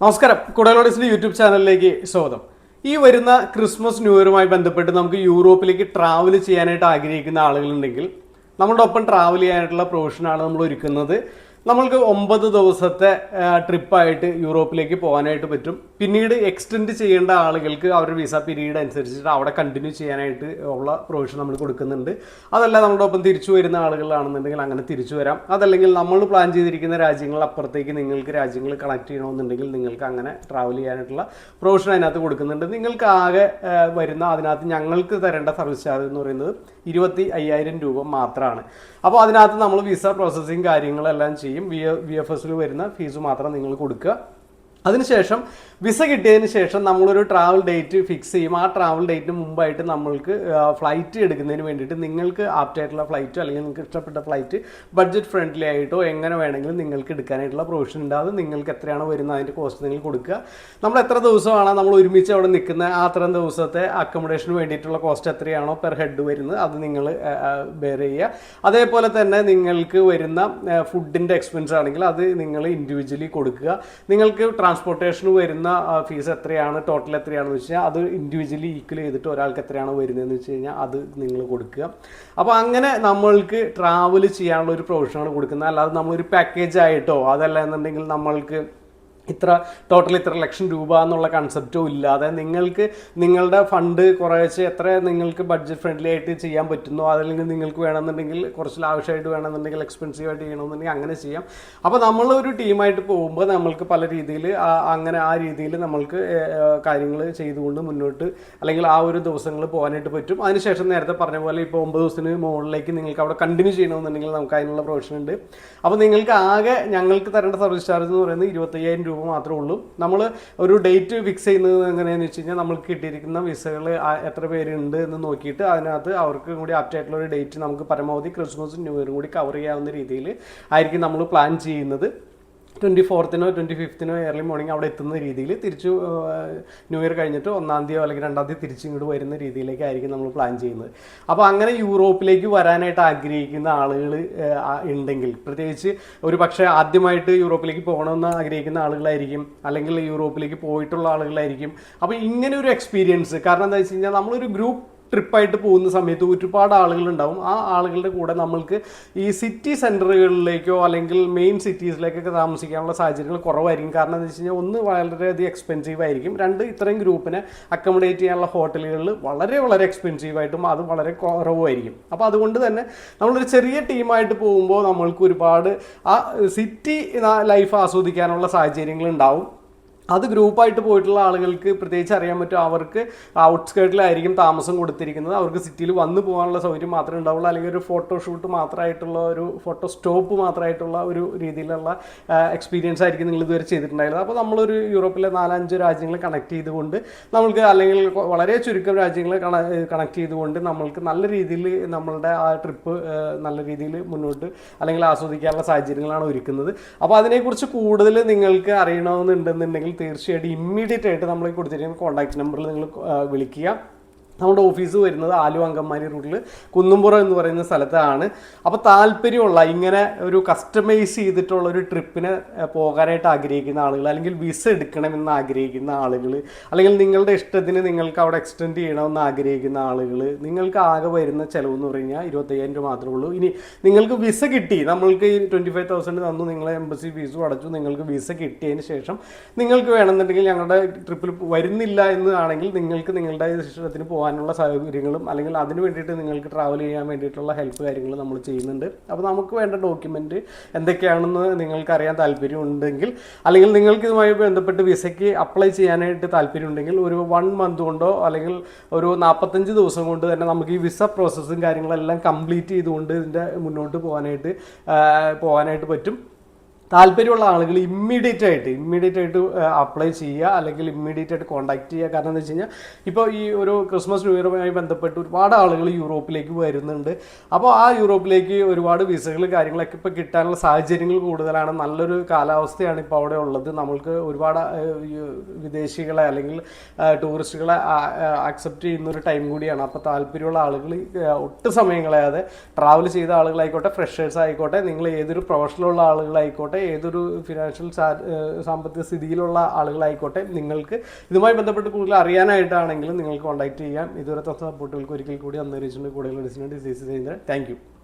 നമസ്കാരം. കുടലോഡിസിന്റെ യൂട്യൂബ് ചാനലിലേക്ക് സ്വാഗതം. ഈ വരുന്ന ക്രിസ്മസ് ന്യൂ ഇയറുമായി ബന്ധപ്പെട്ട് നമുക്ക് യൂറോപ്പിലേക്ക് ട്രാവൽ ചെയ്യാനായിട്ട് ആഗ്രഹിക്കുന്ന ആളുകളുണ്ടെങ്കിൽ നമ്മളുടെ ഒപ്പം ട്രാവൽ ചെയ്യാനായിട്ടുള്ള പ്രൊവിഷനാണ് നമ്മൾ ഒരുക്കുന്നത്. നമ്മൾക്ക് ഒമ്പത് ദിവസത്തെ ട്രിപ്പായിട്ട് യൂറോപ്പിലേക്ക് പോകാനായിട്ട് പറ്റും. പിന്നീട് എക്സ്റ്റെൻഡ് ചെയ്യേണ്ട ആളുകൾക്ക് അവരുടെ വിസ പീരീഡ് അനുസരിച്ചിട്ട് അവിടെ കണ്ടിന്യൂ ചെയ്യാനായിട്ട് ഉള്ള പ്രൊവിഷൻ നമ്മൾ കൊടുക്കുന്നുണ്ട്. അതല്ല നമ്മുടെ ഒപ്പം തിരിച്ചു വരുന്ന ആളുകളാണെന്നുണ്ടെങ്കിൽ അങ്ങനെ തിരിച്ചു വരാം. അതല്ലെങ്കിൽ നമ്മൾ പ്ലാൻ ചെയ്തിരിക്കുന്ന രാജ്യങ്ങൾ അപ്പുറത്തേക്ക് നിങ്ങൾക്ക് രാജ്യങ്ങൾ കണക്ട് ചെയ്യണമെന്നുണ്ടെങ്കിൽ നിങ്ങൾക്ക് അങ്ങനെ ട്രാവൽ ചെയ്യാനായിട്ടുള്ള പ്രൊവിഷൻ അതിനകത്ത് കൊടുക്കുന്നുണ്ട്. നിങ്ങൾക്ക് ആകെ വരുന്ന അതിനകത്ത് ഞങ്ങൾക്ക് തരേണ്ട സർവീസ് ചാർജ് എന്ന് പറയുന്നത് ഇരുപത്തി അയ്യായിരം രൂപ മാത്രമാണ്. അപ്പോൾ അതിനകത്ത് നമ്മൾ വിസ പ്രോസസ്സിങ് കാര്യങ്ങളെല്ലാം ചെയ്യും വി വി എഫ് എസിൽ വരുന്ന ഫീസ് മാത്രം നിങ്ങൾ കൊടുക്കുക. അതിനുശേഷം വിസ കിട്ടിയതിന് ശേഷം നമ്മളൊരു ട്രാവൽ ഡേറ്റ് ഫിക്സ് ചെയ്യും. ആ ട്രാവൽ ഡേറ്റിന് മുമ്പായിട്ട് നമ്മൾക്ക് ഫ്ലൈറ്റ് എടുക്കുന്നതിന് വേണ്ടിയിട്ട് നിങ്ങൾക്ക് ആപ്റ്റ് ആയിട്ടുള്ള ഫ്ലൈറ്റോ അല്ലെങ്കിൽ നിങ്ങൾക്ക് ഇഷ്ടപ്പെട്ട ഫ്ലൈറ്റ് ബഡ്ജറ്റ് ഫ്രണ്ട്ലി ആയിട്ടോ എങ്ങനെ വേണമെങ്കിലും നിങ്ങൾക്ക് എടുക്കാനായിട്ടുള്ള പ്രൊവിഷൻ ഉണ്ട്. അത് നിങ്ങൾക്ക് എത്രയാണ് വരുന്നത് അതിന്റെ കോസ്റ്റ് നിങ്ങൾ കൊടുക്കുക. നമ്മൾ എത്ര ദിവസമാണ് നമ്മൾ ഒരുമിച്ച് അവിടെ നിൽക്കുന്ന ആ അത്രയും ദിവസത്തെ അക്കോമഡേഷന് വേണ്ടിയിട്ടുള്ള കോസ്റ്റ് എത്രയാണോ പെർ ഹെഡ് വരുന്നത്? അത് നിങ്ങൾ ബെയർ ചെയ്യുക. അതേപോലെ തന്നെ നിങ്ങൾക്ക് വരുന്ന ഫുഡിന്റെ എക്സ്പെൻസ് ആണെങ്കിൽ അത് നിങ്ങൾ ഇൻഡിവിജ്വലി കൊടുക്കുക. നിങ്ങൾക്ക് ട്രാൻസ്പോർട്ടേഷന് വരുന്ന ഫീസ് എത്രയാണ് ടോട്ടൽ എത്രയാണെന്ന് വെച്ച് കഴിഞ്ഞാൽ അത് ഇൻഡിവിജ്വലി ഈക്വൽ ചെയ്തിട്ട് ഒരാൾക്ക് എത്രയാണ് വരുന്നതെന്ന് വെച്ച് കഴിഞ്ഞാൽ അത് നിങ്ങൾ കൊടുക്കുക. അപ്പോൾ അങ്ങനെ നമ്മൾക്ക് ട്രാവൽ ചെയ്യാനുള്ള ഒരു പ്രൊവിഷനാണ് കൊടുക്കുന്നത്. അല്ലാതെ നമ്മളൊരു പാക്കേജ് ആയിട്ടോ അതല്ല എന്നുണ്ടെങ്കിൽ നമ്മൾക്ക് ഇത്ര ടോട്ടൽ ഇത്ര ലക്ഷം രൂപ എന്നുള്ള കൺസെപ്റ്റോ ഇല്ലാതെ നിങ്ങൾക്ക് നിങ്ങളുടെ ഫണ്ട് കുറേശ്ശെ എത്ര നിങ്ങൾക്ക് ബഡ്ജറ്റ് ഫ്രണ്ട്ലി ആയിട്ട് ചെയ്യാൻ പറ്റുന്നു അതല്ലെങ്കിൽ നിങ്ങൾക്ക് വേണമെന്നുണ്ടെങ്കിൽ കുറച്ച് ലാവശ്യമായിട്ട് വേണമെന്നുണ്ടെങ്കിൽ എക്സ്പെൻസീവ് ആയിട്ട് ചെയ്യണമെന്നുണ്ടെങ്കിൽ അങ്ങനെ ചെയ്യാം. അപ്പോൾ നമ്മൾ ഒരു ടീമായിട്ട് പോകുമ്പോൾ നമ്മൾക്ക് പല രീതിയിൽ അങ്ങനെ ആ രീതിയിൽ നമ്മൾക്ക് കാര്യങ്ങൾ ചെയ്തുകൊണ്ട് മുന്നോട്ട് അല്ലെങ്കിൽ ആ ഒരു ദിവസങ്ങൾ പോകാനായിട്ട് പറ്റും. അതിനുശേഷം നേരത്തെ പറഞ്ഞ പോലെ ഇപ്പോൾ ഒമ്പത് ദിവസത്തിന് മുകളിലേക്ക് നിങ്ങൾക്ക് അവിടെ കണ്ടിന്യൂ ചെയ്യണമെന്നുണ്ടെങ്കിൽ നമുക്ക് അതിനുള്ള പ്രൊവിഷൻ ഉണ്ട്. അപ്പോൾ നിങ്ങൾക്ക് ആകെ ഞങ്ങൾക്ക് തരേണ്ട സർവീസ് ചാർജ് എന്ന് പറയുന്നത് ഇരുപത്തയ്യായിരം രൂപ മാത്രമേ ഉള്ളൂ. നമ്മൾ ഒരു ഡേറ്റ് ഫിക്സ് ചെയ്യുന്നത് എങ്ങനെയാണെന്ന് വെച്ച് കഴിഞ്ഞാൽ നമുക്ക് കിട്ടിയിരിക്കുന്ന വിസകൾ എത്ര പേരുണ്ട് എന്ന് നോക്കിയിട്ട് അതിനകത്ത് അവർക്ക് കൂടി ആപ്റ്റ് ആയിട്ടുള്ള ഒരു ഡേറ്റ് നമുക്ക് പരമാവധി ക്രിസ്മസും ന്യൂ ഇയറും കൂടി കവർ ചെയ്യാവുന്ന രീതിയിൽ ആയിരിക്കും നമ്മൾ പ്ലാൻ ചെയ്യുന്നത്. ട്വന്റി ഫോർത്തിനോ ട്വന്റി ഫിഫ്തിനോ ഏർലി മോർണിംഗ് അവിടെ എത്തുന്ന രീതിയിൽ തിരിച്ചു ന്യൂ ഇയർ കഴിഞ്ഞിട്ട് ഒന്നാം തീയതിയോ അല്ലെങ്കിൽ രണ്ടാം തീയതി തിരിച്ച് ഇങ്ങോട്ട് വരുന്ന രീതിയിലേക്കായിരിക്കും നമ്മൾ പ്ലാൻ ചെയ്യുന്നത്. അപ്പോൾ അങ്ങനെ യൂറോപ്പിലേക്ക് വരാനായിട്ട് ആഗ്രഹിക്കുന്ന ആളുകൾ ഉണ്ടെങ്കിൽ പ്രത്യേകിച്ച് ഒരു പക്ഷേ ആദ്യമായിട്ട് യൂറോപ്പിലേക്ക് പോകണമെന്ന് ആഗ്രഹിക്കുന്ന ആളുകളായിരിക്കും അല്ലെങ്കിൽ യൂറോപ്പിലേക്ക് പോയിട്ടുള്ള ആളുകളായിരിക്കും. അപ്പോൾ ഇങ്ങനെ ഒരു എക്സ്പീരിയൻസ് കാരണം എന്താ വെച്ച് കഴിഞ്ഞാൽ നമ്മളൊരു ഗ്രൂപ്പ് ട്രിപ്പായിട്ട് പോകുന്ന സമയത്ത് ഒരുപാട് ആളുകളുണ്ടാവും. ആ ആളുകളുടെ കൂടെ നമ്മൾക്ക് ഈ സിറ്റി സെന്ററുകളിലേക്കോ അല്ലെങ്കിൽ മെയിൻ സിറ്റീസിലേക്കൊക്കെ താമസിക്കാനുള്ള സാഹചര്യങ്ങൾ കുറവായിരിക്കും. കാരണം എന്താ വെച്ച് കഴിഞ്ഞാൽ ഒന്ന് വളരെയധികം എക്സ്പെൻസീവ് ആയിരിക്കും. രണ്ട് ഇത്രയും ഗ്രൂപ്പിനെ അക്കോമഡേറ്റ് ചെയ്യാനുള്ള ഹോട്ടലുകളിൽ വളരെ വളരെ എക്സ്പെൻസീവ് ആയിട്ടും അത് വളരെ കുറവുമായിരിക്കും. അപ്പോൾ അതുകൊണ്ട് തന്നെ നമ്മളൊരു ചെറിയ ടീമായിട്ട് പോകുമ്പോൾ നമ്മൾക്ക് ഒരുപാട് ആ സിറ്റി ലൈഫ് ആസ്വദിക്കാനുള്ള സാഹചര്യങ്ങൾ ഉണ്ടാവും. അത് ഗ്രൂപ്പായിട്ട് പോയിട്ടുള്ള ആളുകൾക്ക് പ്രത്യേകിച്ച് അറിയാൻ പറ്റും അവർക്ക് ഔട്ട്സ്കേർട്ടിലായിരിക്കും താമസം കൊടുത്തിരിക്കുന്നത്. അവർക്ക് സിറ്റിയിൽ വന്നു പോകാനുള്ള സൗകര്യം മാത്രമേ ഉണ്ടാവുള്ളൂ. അല്ലെങ്കിൽ ഒരു ഫോട്ടോ ഫോട്ടോഷൂട്ട് മാത്രമായിട്ടുള്ള ഒരു ഫോട്ടോ സ്റ്റോപ്പ് മാത്രമായിട്ടുള്ള ഒരു രീതിയിലുള്ള എക്സ്പീരിയൻസ് ആയിരിക്കും നിങ്ങൾ ഇതുവരെ ചെയ്തിട്ടുണ്ടായിരുന്നത്. അപ്പോൾ നമ്മളൊരു യൂറോപ്പിലെ നാലഞ്ച് രാജ്യങ്ങൾ കണക്ട് ചെയ്തുകൊണ്ട് നമ്മൾക്ക് അല്ലെങ്കിൽ വളരെ ചുരുക്കം രാജ്യങ്ങൾ കണക്ട് ചെയ്തുകൊണ്ട് നമ്മൾക്ക് നല്ല രീതിയിൽ നമ്മളുടെ ആ ട്രിപ്പ് നല്ല രീതിയിൽ മുന്നോട്ട് അല്ലെങ്കിൽ ആസ്വദിക്കാനുള്ള സാഹചര്യങ്ങളാണ് ഒരുക്കുന്നത്. അപ്പോൾ അതിനെക്കുറിച്ച് കൂടുതൽ നിങ്ങൾക്ക് അറിയണമെന്നുണ്ടെന്നുണ്ടെങ്കിൽ തീർച്ചയായിട്ടും ഇമ്മീഡിയറ്റ് ആയിട്ട് നമ്മൾ കൊടുത്തിരിക്കുന്ന കോൺടാക്ട് നമ്പറിൽ നിങ്ങൾ വിളിക്കുക. നമ്മുടെ ഓഫീസ് വരുന്നത് ആലു അങ്കമാരി റൂട്ടിൽ കുന്നുംപുറം എന്ന് പറയുന്ന സ്ഥലത്താണ്. അപ്പോൾ താല്പര്യമുള്ള ഇങ്ങനെ ഒരു കസ്റ്റമൈസ് ചെയ്തിട്ടുള്ള ഒരു ട്രിപ്പിന് പോകാനായിട്ട് ആഗ്രഹിക്കുന്ന ആളുകൾ അല്ലെങ്കിൽ വിസ എടുക്കണമെന്ന് ആഗ്രഹിക്കുന്ന ആളുകൾ അല്ലെങ്കിൽ നിങ്ങളുടെ ഇഷ്ടത്തിന് നിങ്ങൾക്ക് അവിടെ എക്സ്റ്റെൻഡ് ചെയ്യണമെന്ന് ആഗ്രഹിക്കുന്ന ആളുകൾ നിങ്ങൾക്ക് ആകെ വരുന്ന ചിലവ് എന്ന് പറഞ്ഞു കഴിഞ്ഞാൽ ഇരുപത്തയ്യായിരം രൂപ മാത്രമേ ഉള്ളൂ. ഇനി നിങ്ങൾക്ക് വിസ കിട്ടി നമ്മൾക്ക് ഈ ട്വന്റി ഫൈവ് തൗസൻഡ് തന്നു നിങ്ങളെ എംബസി ഫീസും അടച്ചു നിങ്ങൾക്ക് വിസ കിട്ടിയതിന് ശേഷം നിങ്ങൾക്ക് വേണമെന്നുണ്ടെങ്കിൽ ഞങ്ങളുടെ ട്രിപ്പിൽ വരുന്നില്ല എന്നാണെങ്കിൽ നിങ്ങൾക്ക് നിങ്ങളുടെ ഇഷ്ടത്തിന് പോകാനുള്ള സൗകര്യങ്ങളും അല്ലെങ്കിൽ അതിന് വേണ്ടിയിട്ട് നിങ്ങൾക്ക് ട്രാവൽ ചെയ്യാൻ വേണ്ടിയിട്ടുള്ള ഹെൽപ്പ് കാര്യങ്ങൾ നമ്മൾ ചെയ്യുന്നുണ്ട്. അപ്പോൾ നമുക്ക് വേണ്ട ഡോക്യുമെന്റ് എന്തൊക്കെയാണെന്ന് നിങ്ങൾക്ക് അറിയാൻ താല്പര്യമുണ്ടെങ്കിൽ അല്ലെങ്കിൽ നിങ്ങൾക്ക് ഇതുമായി ബന്ധപ്പെട്ട് വിസയ്ക്ക് അപ്ലൈ ചെയ്യാനായിട്ട് താല്പര്യമുണ്ടെങ്കിൽ ഒരു വൺ മന്ത് കൊണ്ടോ അല്ലെങ്കിൽ ഒരു നാൽപ്പത്തഞ്ച് ദിവസം കൊണ്ട് തന്നെ നമുക്ക് ഈ വിസ പ്രോസസ്സും കാര്യങ്ങളെല്ലാം കംപ്ലീറ്റ് ചെയ്തുകൊണ്ട് ഇതിന്റെ മുന്നോട്ട് പോകാനായിട്ട് പോകാനായിട്ട് പറ്റും. താല്പര്യമുള്ള ആളുകൾ ഇമ്മീഡിയറ്റ് ആയിട്ട് ഇമ്മീഡിയറ്റ് ആയിട്ട് അപ്ലൈ ചെയ്യുക അല്ലെങ്കിൽ ഇമ്മീഡിയറ്റ് ആയിട്ട് കോൺടാക്ട് ചെയ്യുക. കാരണം എന്താ വെച്ച് കഴിഞ്ഞാൽ ഇപ്പോൾ ഈ ഒരു ക്രിസ്മസ് ന്യൂ ഇയറുമായി ബന്ധപ്പെട്ട് ഒരുപാട് ആളുകൾ യൂറോപ്പിലേക്ക് വരുന്നുണ്ട്. അപ്പോൾ ആ യൂറോപ്പിലേക്ക് ഒരുപാട് വിസകൾ കാര്യങ്ങളൊക്കെ ഇപ്പോൾ കിട്ടാനുള്ള സാഹചര്യങ്ങൾ കൂടുതലാണ്. നല്ലൊരു കാലാവസ്ഥയാണ് ഇപ്പോൾ അവിടെ ഉള്ളത്. നമ്മൾക്ക് ഒരുപാട് വിദേശികളെ അല്ലെങ്കിൽ ടൂറിസ്റ്റുകളെ അക്സെപ്റ്റ് ചെയ്യുന്ന ഒരു ടൈം കൂടിയാണ്. അപ്പോൾ താല്പര്യമുള്ള ആളുകൾ ഒട്ടും സമയം കളയാതെ ട്രാവൽ ചെയ്ത ആളുകളായിക്കോട്ടെ ഫ്രഷേഴ്സ് ആയിക്കോട്ടെ നിങ്ങൾ ഏതൊരു പ്രൊഫഷനിലുള്ള ആളുകളായിക്കോട്ടെ ആയിക്കോട്ടെ ഏതൊരു ഫിനാൻഷ്യൽ സാമ്പത്തിക സ്ഥിതിയിലുള്ള ആളുകളായിക്കോട്ടെ നിങ്ങൾക്ക് ഇതുമായി ബന്ധപ്പെട്ട് കൂടുതൽ അറിയാനായിട്ടാണെങ്കിലും നിങ്ങൾ കോൺടാക്ട് ചെയ്യാം ഇതുവരെ തന്ന സപ്പോർട്ടുകൾക്ക് ഒരിക്കൽ കൂടി അന്നേരിച്ചിട്ടുണ്ട് കൂടുതൽ ഡിസിഷൻ ഡിസീസ് ചെയ്യുന്നത് താങ്ക്